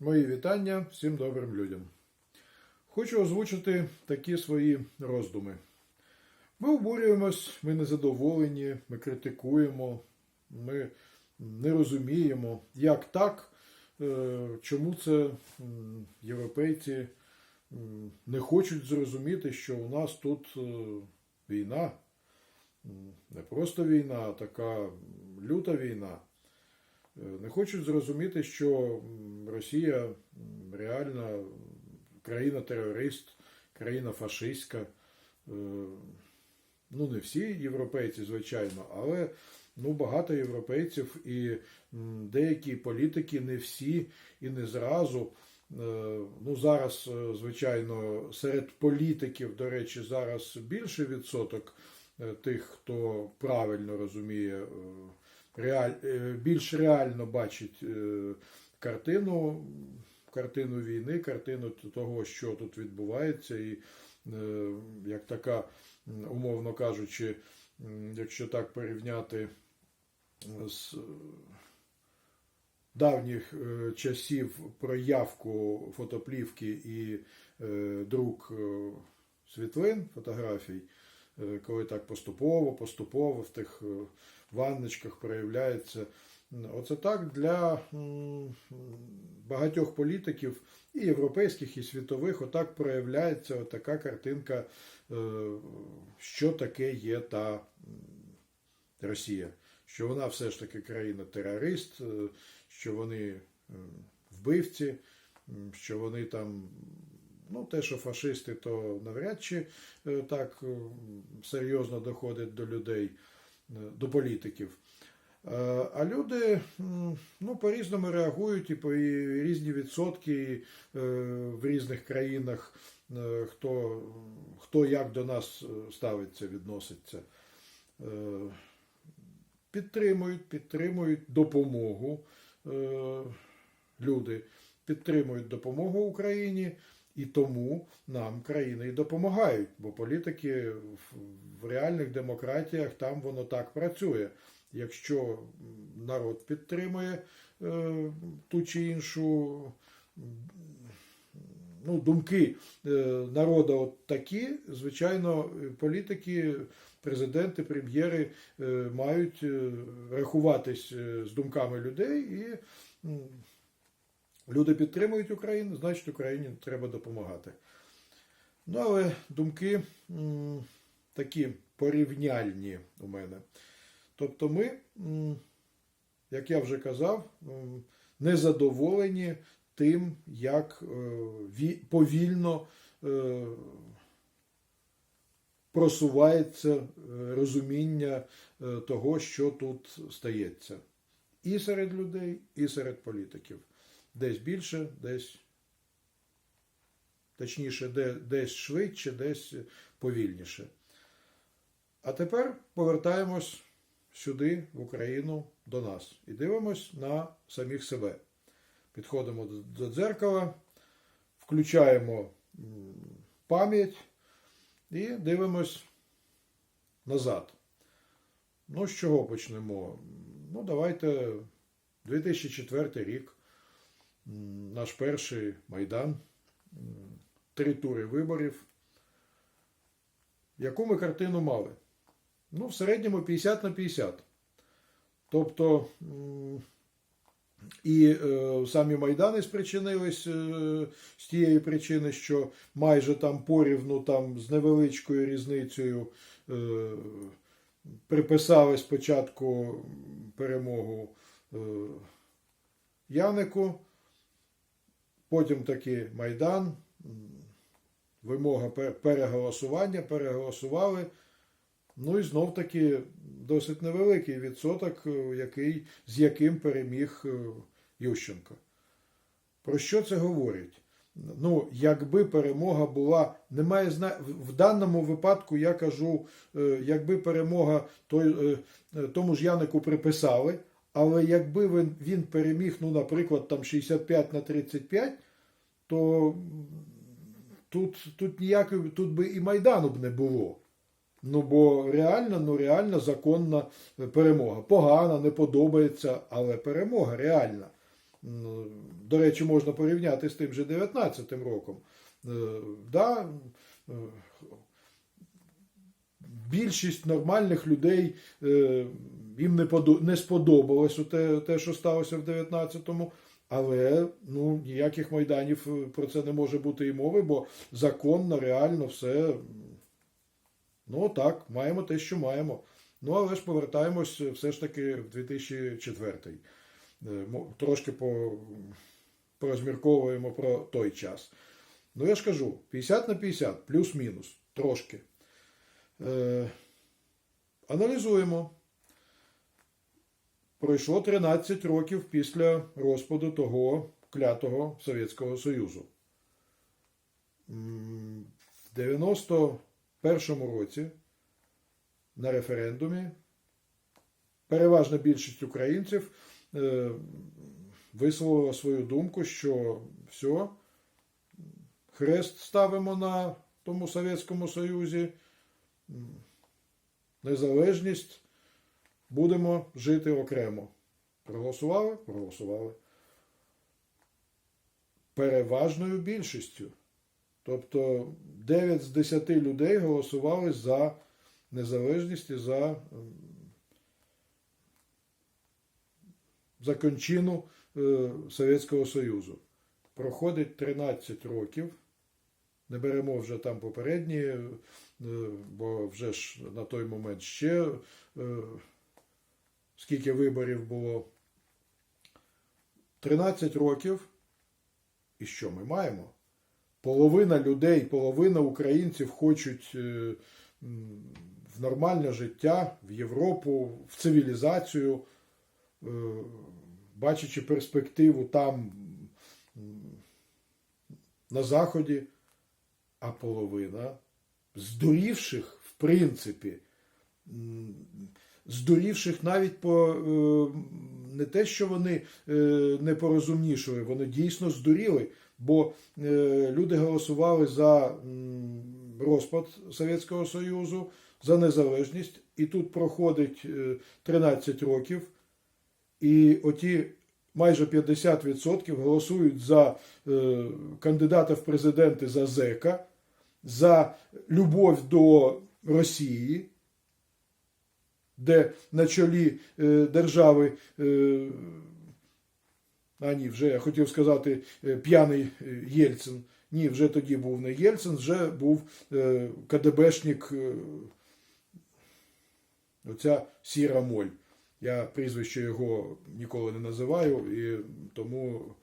Мої вітання всім добрим людям. Хочу озвучити такі свої роздуми. Ми обурюємось, ми незадоволені, ми критикуємо, ми не розуміємо, як так, е, чому це європейці не хочуть зрозуміти, що у нас тут е, війна, не просто війна, а така люта війна. Не хочуть зрозуміти, що Росія м, реально країна-терорист, країна фашистська. Е, Ну, не всі європейці, звичайно, але ну, багато європейців і деякі політики, не всі і не зразу. Е, Ну, зараз, е, звичайно, серед політиків, до речі, зараз більше відсоток тих, хто правильно розуміє, реаль, е, більш реально бачить е, картину, картину війни, картину того, що тут відбувається, і е, як така, умовно кажучи, якщо так порівняти з давніх часів проявку фотоплівки і друк світлин, фотографій, коли так поступово, поступово в тих е, ванночках проявляється. Оце так для багатьох політиків і європейських, і світових, отак проявляється така картинка, е, що таке є та Росія. Що вона все ж таки країна-терорист, е, що вони е, вбивці, що вони там, ну, те, що фашисти, то навряд чи е, так е, серйозно доходить до людей, е, до політиків. А люди ну, по-різному реагують, і по різні відсотки в різних країнах, хто, хто як до нас ставиться, відноситься. Підтримують, підтримують допомогу люди, підтримують допомогу Україні, і тому нам країни і допомагають, бо політики в, реальних демократіях там воно так працює. Якщо народ підтримує е, ту чи іншу ну, думки е, народу от такі, звичайно, політики, президенти, прем'єри е, мають е, рахуватись е, з думками людей і люди підтримують Україну, значить Україні треба допомагати. Ну, але думки м, такі порівняльні у мене. Тобто ми, м, як я вже казав, м, незадоволені тим, як е, ві- повільно е, просувається е, розуміння е, того, що тут стається. І серед людей, і серед політиків. Десь більше, десь точніше, де, десь швидше, десь повільніше. А тепер повертаємось сюди, в Україну, до нас, і дивимось на самих себе. Підходимо до- дзеркала, включаємо пам'ять і дивимось назад. Ну, з чого почнемо? Ну, давайте 2004 рік, наш перший Майдан, три тури виборів. Яку ми картину мали? Ну, в середньому 50 на 50. Тобто і е, самі Майдани спричинились е, з тієї причини, що майже там порівну там з невеличкою різницею е, приписали спочатку перемогу е, Янику, потім таки Майдан, вимога переголосування, переголосували. Ну і знов таки досить невеликий відсоток, е, який, з яким переміг е, Ющенко. Про що це говорить? Ну, якби перемога була, немає зна... в даному випадку я кажу, е, якби перемога той, тому ж Янику приписали, але якби він, він переміг, ну, наприклад, там 65 на 35, то тут, тут ніякої, тут би і Майдану б не було. Ну, бо реально, ну реально законна перемога. Погана, не подобається, але перемога реальна. до речі, можна порівняти з тим же 19-м роком. Е, Да, е, більшість нормальних людей е, їм не, не сподобалось те, те, що сталося в 19-му. Але ну, ніяких майданів е, про це не може бути і мови, бо законно, реально все. Ну так, маємо те, що маємо. Ну, але ж повертаємось е, все ж таки в 2004. Е, Трошки по, порозмірковуємо про той час. Ну, я ж кажу, 50 на 50, плюс-мінус, трошки. Е, аналізуємо. Пройшло 13 років після розпаду того клятого Совєтського Союзу. В 91-му році на референдумі переважна більшість українців е, висловила свою думку, що все, хрест ставимо на тому Совєтському Союзі, незалежність, будемо жити окремо. Проголосували? Проголосували. Переважною більшістю. Тобто 9 з 10 людей голосували за незалежність і за, м, за кончину е, Совєтського Союзу. Проходить 13 років. Не беремо вже там попередні, е, бо вже ж на той момент ще е, скільки виборів було. 13 років. І що ми маємо? Половина людей, половина українців хочуть е, в нормальне життя, в Європу, в цивілізацію, е, бачачи перспективу там на Заході, а половина здурівших, в принципі, м, здурівших навіть по е, не те, що вони е, не порозумнішали, вони дійсно здуріли, бо е, люди голосували за розпад Совєтського Союзу, за незалежність, і тут проходить е, 13 років, і оті майже 50% голосують за кандидата в президенти за зека, за любов до Росії де на чолі е, держави, е, а ні, вже я хотів сказати е, п'яний Єльцин. Ні, вже тоді був не Єльцин, вже був КДБшник, оця Сіра Моль. Я прізвище його ніколи не називаю, і тому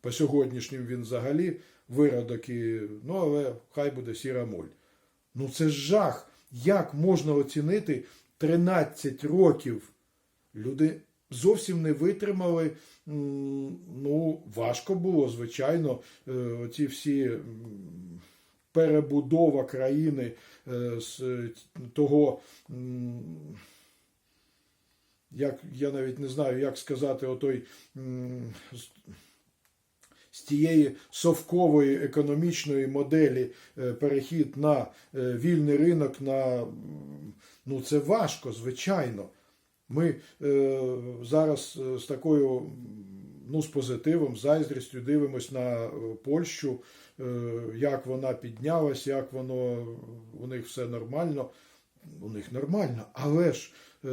по сьогоднішнім він взагалі виродок, і, ну але хай буде Сіра Моль. Ну це ж жах. Як можна оцінити 13 років? Люди зовсім не витримали. Ну, важко було, звичайно, е, оці всі перебудова країни е, з того. Як я навіть не знаю, як сказати, отой з- тієї совкової економічної моделі е, перехід на вільний ринок, на ну це важко, звичайно. Ми е, зараз е, з такою, ну, з позитивом, з зайздрістю дивимось на е, Польщу, е, як вона піднялась, як воно у них все нормально. У них нормально, але ж е,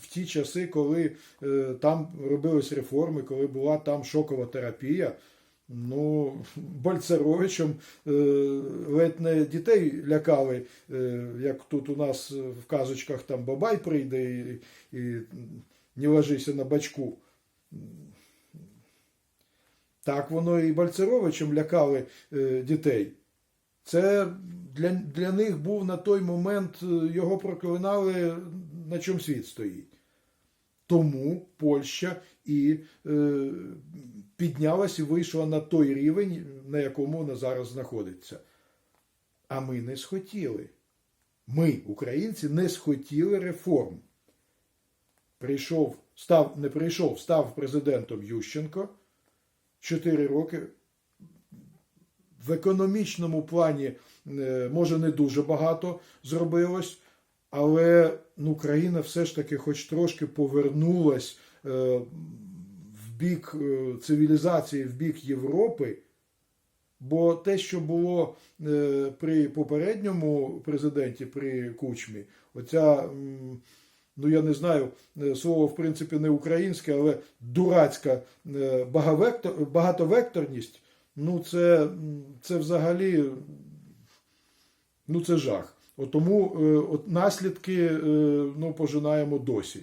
в ті часи, коли е, там робились реформи, коли була там шокова терапія, ну, Бальцеровичем е, ледь не дітей лякали, е, як тут у нас в казочках там бабай прийде і, і не ложися на бачку. Так воно і Бальцеровичем лякали е, дітей. Це для, для них був на той момент, е, його проклинали, на чому світ стоїть. Тому Польща і е, піднялась і вийшла на той рівень, на якому вона зараз знаходиться. А ми не схотіли. Ми, українці, не схотіли реформ. Прийшов, став, не прийшов, став президентом Ющенко. Чотири роки в економічному плані, е, може, не дуже багато зробилось, але ну, країна все ж таки, хоч трошки повернулась е, в бік е, цивілізації, в бік Європи. Бо те, що було е, при попередньому президенті, при Кучмі, оця, ну я не знаю, слово в принципі не українське, але дурацька багатовекторність, ну це, це взагалі ну це жах. От тому е, от наслідки е, ну, пожинаємо досі.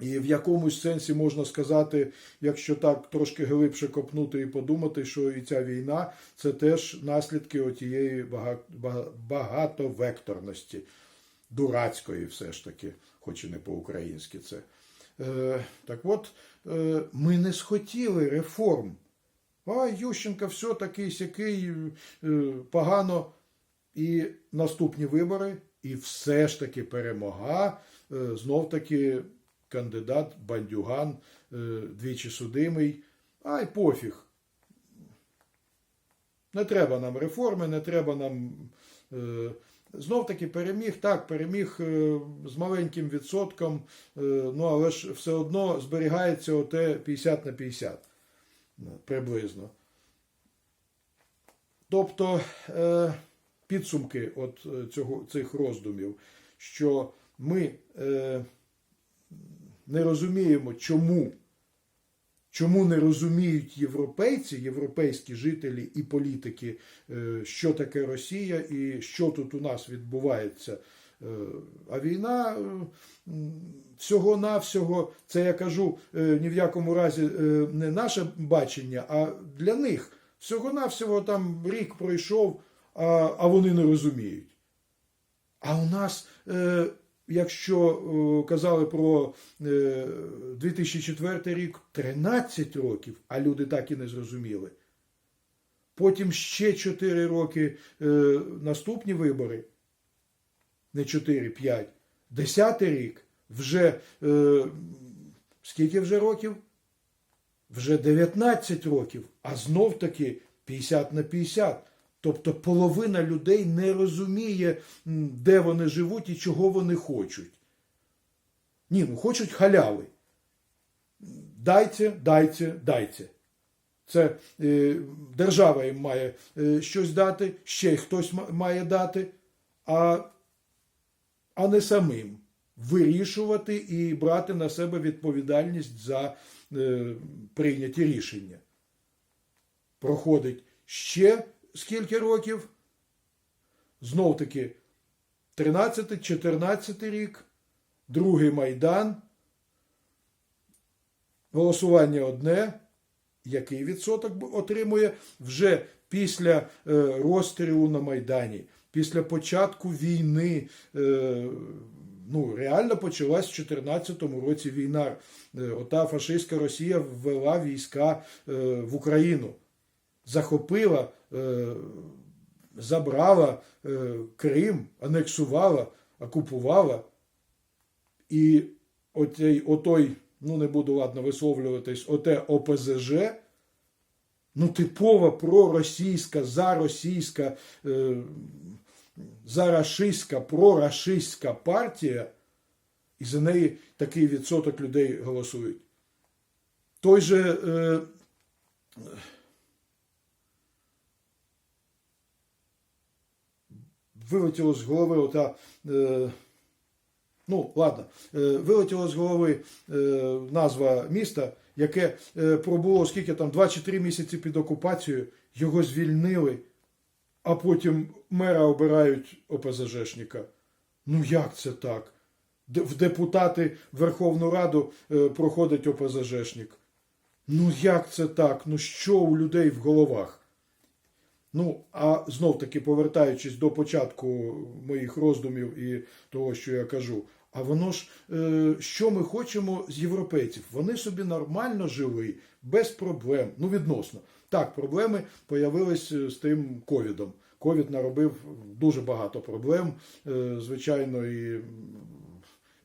І в якомусь сенсі можна сказати, якщо так трошки глибше копнути і подумати, що і ця війна це теж наслідки отієї бага- бага- багатовекторності, дурацької, все ж таки, хоч і не по-українськи це. Е, так от, е, ми не схотіли реформ. А Ющенка все такий сякий е, погано. І наступні вибори, і все ж таки перемога. Е, Знов таки кандидат бандюган, е, двічі судимий. Ай, пофіг. Не треба нам реформи, не треба нам. е, Знов таки переміг, так, переміг з маленьким відсотком, ну але ж все одно зберігається оте 50 на 50 е, приблизно. Тобто підсумки от е, цього, цих роздумів, що ми е, не розуміємо, чому, чому не розуміють європейці, європейські жителі і політики, е, що таке Росія і що тут у нас відбувається. Е, А війна е, всього-навсього, це я кажу ні в якому разі не наше бачення, а для них всього-навсього там рік пройшов, а, вони не розуміють. А у нас, е, якщо е, казали про е, 2004 рік, 13 років, а люди так і не зрозуміли. Потім ще 4 роки е, наступні вибори, не 4, 5, 10 рік, вже е, скільки вже років? Вже 19 років, а знов таки 50 на 50. Тобто половина людей не розуміє, де вони живуть і чого вони хочуть. Ні, ну хочуть халяви. Дайте, дайте, дайте. Це е, держава їм має е, щось дати, ще й хтось має дати, а, а не самим вирішувати і брати на себе відповідальність за е, прийняті рішення. Проходить ще скільки років? Знов таки 13-14 рік, другий майдан, голосування одне. Який відсоток отримує вже після е, розстрілу на Майдані, після початку війни? Е, ну, реально почалась в 2014 році війна. Е, ота фашистська Росія ввела війська в Україну, захопила, е, забрала е, Крим, анексувала, окупувала. І отей, отой, ну не буду ладно висловлюватись, оте ОПЗЖ, ну типова проросійська, заросійська, е, зарашистська, прорашистська партія, і за неї такий відсоток людей голосують. Той же е, вилетіло з голови ота. Е, Ну, ладно, Е, вилетіло з голови е, назва міста, яке е, пробуло скільки там 2 чи 3 місяці під окупацією, його звільнили, а потім мера обирають ОПЗЖшника. Ну як це так? В депутати Верховну Раду проходить ОПЗЖшник. Ну як це так? Ну що у людей в головах? Ну, а знов таки повертаючись до початку моїх роздумів і того, що я кажу, а воно ж, е, що ми хочемо з європейців? Вони собі нормально жили, без проблем. Ну, відносно. Так, проблеми появились е, з тим ковідом. Ковід наробив дуже багато проблем, е, звичайно, і,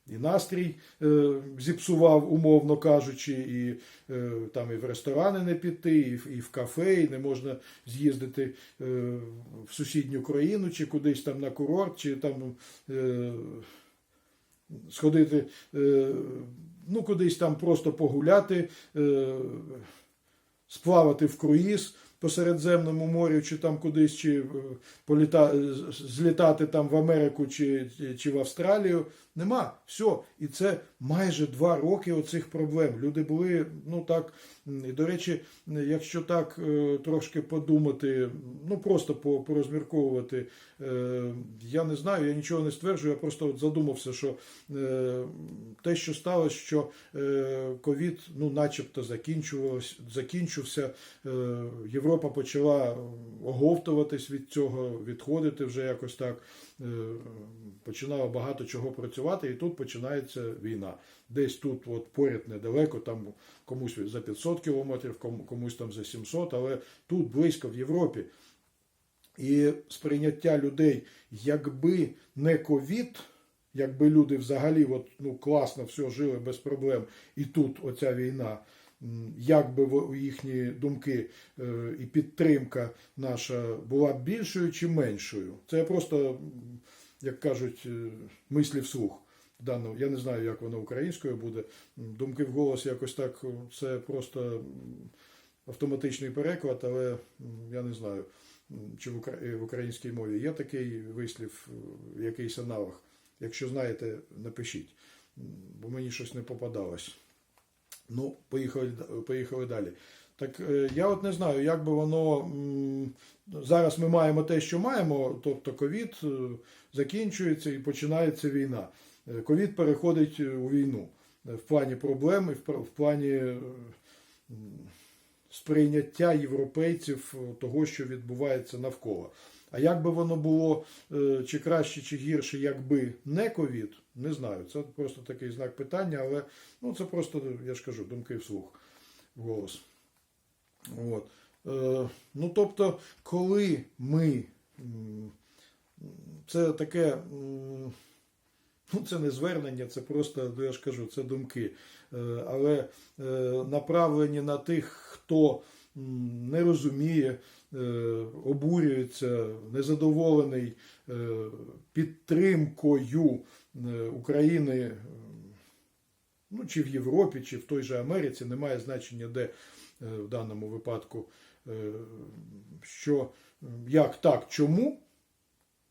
і настрій е, зіпсував, умовно кажучи, і е, там і в ресторани не піти, і і в кафе, і не можна з'їздити е, в сусідню країну, чи кудись там на курорт, чи там. Е, сходити, е, ну, кудись там просто погуляти, е, сплавати в круїз по Середземному морю, чи там кудись, чи е, політа... злітати там в Америку чи, чи в Австралію. Нема. Все. І це майже два роки оцих проблем. Люди були, ну так, і до речі, якщо так е, трошки подумати, ну просто порозмірковувати, е, я не знаю, я нічого не стверджую, я просто от задумався, що е, те, що сталося, що ковід, ну, начебто, закінчився, Європа почала оговтуватись від цього, відходити вже якось так. Починало багато чого працювати, і тут починається війна. Десь тут, от поряд недалеко, там комусь за 500 кілометрів, комусь там за 700, але тут близько в Європі. І сприйняття людей, якби не ковід, якби люди взагалі от, ну, класно все жили без проблем, і тут оця війна, як би їхні думки е, і підтримка наша була б більшою чи меншою. Це просто, як кажуть, е, мислі вслух. Даному, я не знаю, як воно українською буде. Думки вголос якось так, е, це просто автоматичний переклад, але я не знаю, чи в, укра- в українській мові є такий вислів, е, якийсь аналог. Якщо знаєте, напишіть, бо мені щось не попадалось. Ну, поїхали, поїхали далі. Так я от не знаю, як би воно зараз ми маємо те, що маємо, тобто ковід е, закінчується і починається війна. Е, Ковід переходить е, у війну в плані проблем і в плані сприйняття європейців того, що відбувається навколо. А як би воно було чи краще, чи гірше, якби не ковід, не знаю. Це просто такий знак питання, але ну, це просто, я ж кажу, думки вслух голос. От. Е, ну, тобто, коли ми. Це таке. Ну, це не звернення, це просто, ну, я ж кажу, це думки. Е, Але е, направлені на тих, хто не розуміє, обурюється, незадоволений підтримкою України, ну, чи в Європі, чи в той же Америці, немає значення, де в даному випадку, що як так, чому?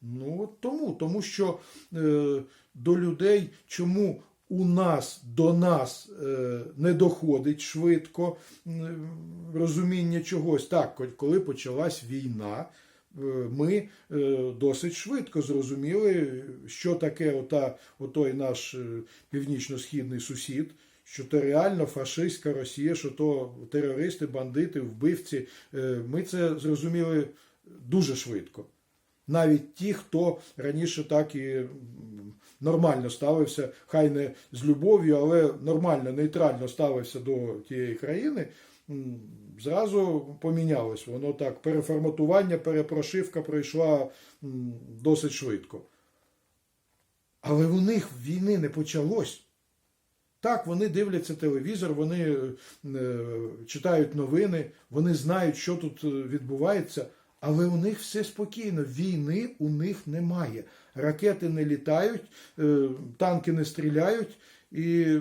Ну, от тому, тому що е, до людей, чому у нас до нас е, не доходить швидко е, розуміння чогось. Так, коли почалась війна, е, ми е, досить швидко зрозуміли, що таке ота, отой наш е, північно-східний сусід. Що то реально фашистська Росія, що то терористи, бандити, вбивці. Е, Ми це зрозуміли дуже швидко навіть ті, хто раніше так і нормально ставився, хай не з любов'ю, але нормально, нейтрально ставився до тієї країни, зразу помінялось. Воно так, переформатування, перепрошивка пройшла досить швидко. Але у них війни не почалось. Так, вони дивляться телевізор, вони е, читають новини, вони знають, що тут е, відбувається, але у них все спокійно. Війни у них немає. Ракети не літають, е, танки не стріляють, і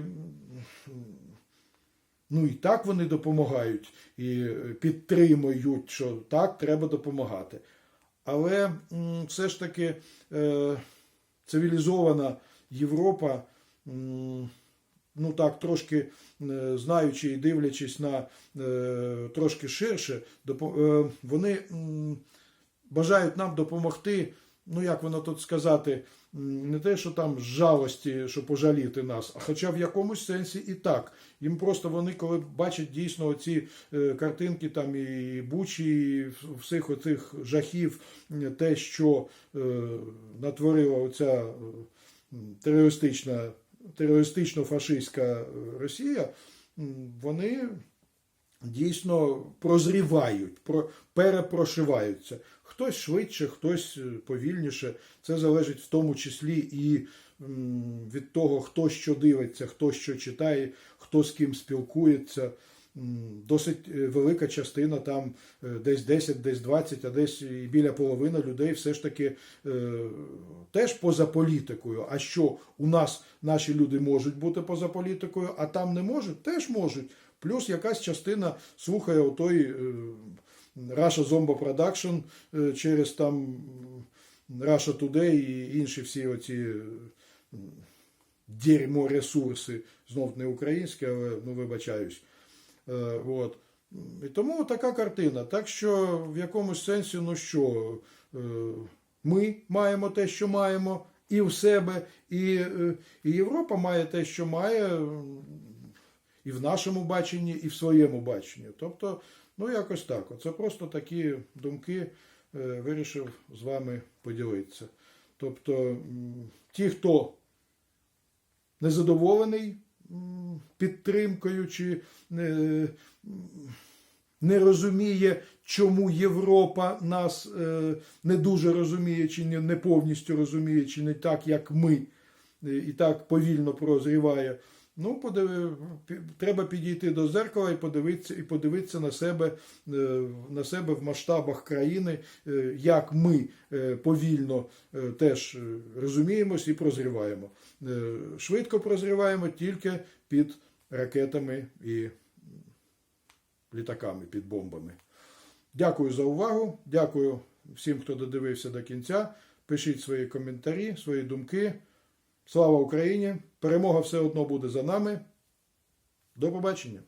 ну і так вони допомагають і підтримують, що так, треба допомагати. Але все ж таки цивілізована Європа. Ну так, трошки е, знаючи і дивлячись на е, трошки ширше, е, вони бажають нам допомогти, ну як воно тут сказати, не те, що там жалості, що пожаліти нас, а хоча в якомусь сенсі і так. Їм просто вони, коли бачать дійсно оці е, картинки там і бучі, і всіх оцих жахів, те, що натворила оця терористична терористично-фашистська е, Росія, вони дійсно прозрівають, про- перепрошиваються. Хтось швидше, хтось е, повільніше. Це залежить в тому числі і від того, хто що дивиться, хто що читає, хто з ким спілкується. Досить е, велика частина, там е, десь 10, десь 20, а десь і біля половини людей все ж таки е, теж поза політикою. А що у нас наші люди можуть бути поза політикою, а там не можуть, теж можуть. Плюс якась частина слухає отой Russia Zombo Production через там Russia Today і інші всі оці дерьмо ресурси, знов не українські, але ну вибачаюсь. Е, от. І тому така картина. Так що в якомусь сенсі, ну що, е, ми маємо те, що маємо, і в себе, і, е, і Європа має те, що має, і в нашому баченні, і в своєму баченні. Тобто, ну якось так. Це просто такі думки вирішив з вами поділитися. Тобто, ті, хто незадоволений підтримкою чи не, не розуміє, чому Європа нас е, не дуже розуміє, чи не, не повністю розуміє, чи не так, як ми, е, і так повільно прозріває. Ну, подиви, треба підійти до зеркала і подивитися, і подивитися на себе, е, на себе в масштабах країни, е, як ми е, повільно теж розуміємось і прозріваємо. Швидко прозріваємо тільки під ракетами і літаками, під бомбами. Дякую за увагу. Дякую всім, хто додивився до кінця. Пишіть свої коментарі, свої думки. Слава Україні! Перемога все одно буде за нами. До побачення!